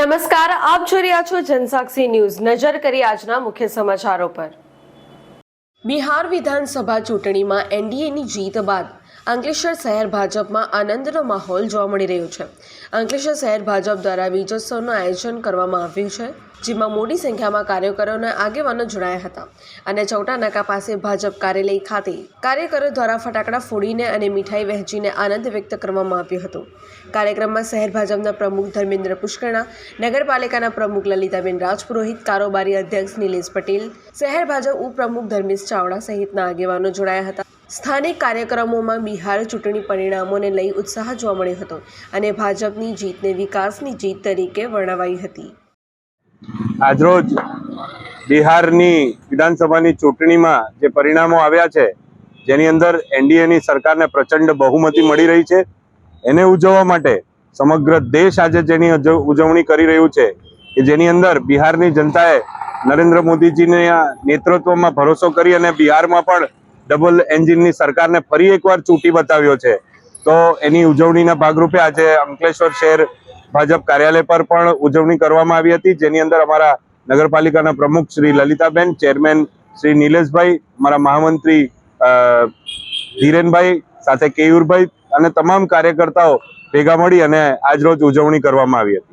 નમસ્કાર, આપ જોઈ રહ્યા છો જનસાક્ષી ન્યૂઝ. નજર કરી આજના મુખ્ય સમાચારો પર. બિહાર વિધાનસભા ચૂંટણીમાં એનડીએની જીત બાદ અંકલેશ્વર શહેર ભાજપમાં આનંદનો માહોલ જોવા મળી રહ્યો છે. અંકલેશ્વર શહેર ભાજપ દ્વારા બીજોત્સવનું આયોજન કરવામાં આવ્યું છે. જેમાં મોટી સંખ્યામાં કાર્યકરો અને આગેવાનો જોડાયા હતા અને ચૌટા નાકા પાસે ભાજપ કાર્યાલય ખાતે કાર્યકરો દ્વારા ફટાકડા ફોડીને અને મીઠાઈ વહેંચીને આનંદ વ્યક્ત કરવામાં આવ્યો હતો. કાર્યક્રમમાં શહેર ભાજપના પ્રમુખ ધર્મેન્દ્ર પુષ્કરણા, નગરપાલિકાના પ્રમુખ લલિતાબેન રાજપુરોહિત, કારોબારી અધ્યક્ષ નિલેશ પટેલ, શહેર ભાજપ ઉપપ્રમુખ ધર્મેશ ચાવડા સહિતના આગેવાનો જોડાયા હતા. સ્થાનિક કાર્યક્રમોમાં બિહાર ચૂંટણી પરિણામોને લઈ ઉત્સાહ જોવા મળ્યો હતો અને ભાજપની જીતને વિકાસની જીત તરીકે વર્ણવાઈ હતી. આજરોજ બિહારની વિધાનસભાની ચૂંટણીમાં જે પરિણામો આવ્યા છે, જેની અંદર એનડીએની સરકારને પ્રચંડ બહુમતી મળી રહી છે. એને ઉજવવા માટે સમગ્ર દેશ આજે જેની ઉજવણી કરી રહ્યું છે, કે જેની અંદર બિહારની જનતાએ નરેન્દ્ર મોદીજીના નેતૃત્વમાં ભરોસો કરી અને બિહારમાં પણ ડબલ એન્જિનની સરકારને ફરી એકવાર ચૂંટી બતાવ્યો છે. તો એની ઉજવણીના ભાગરૂપે આજે અંકલેશ્વર શહેર ભાજપ કાર્યાલય પર પણ ઉજવણી કરવામાં આવી હતી. જેની અંદર અમારા નગરપાલિકાના પ્રમુખ શ્રી લલિતાબેન, ચેરમેન શ્રી નિલેશભાઈ, અમારા મહામંત્રી ધીરેનભાઈ, સાથે કેયુરભાઈ અને તમામ કાર્યકર્તાઓ ભેગા મળી અને આજરોજ ઉજવણી કરવામાં આવી હતી.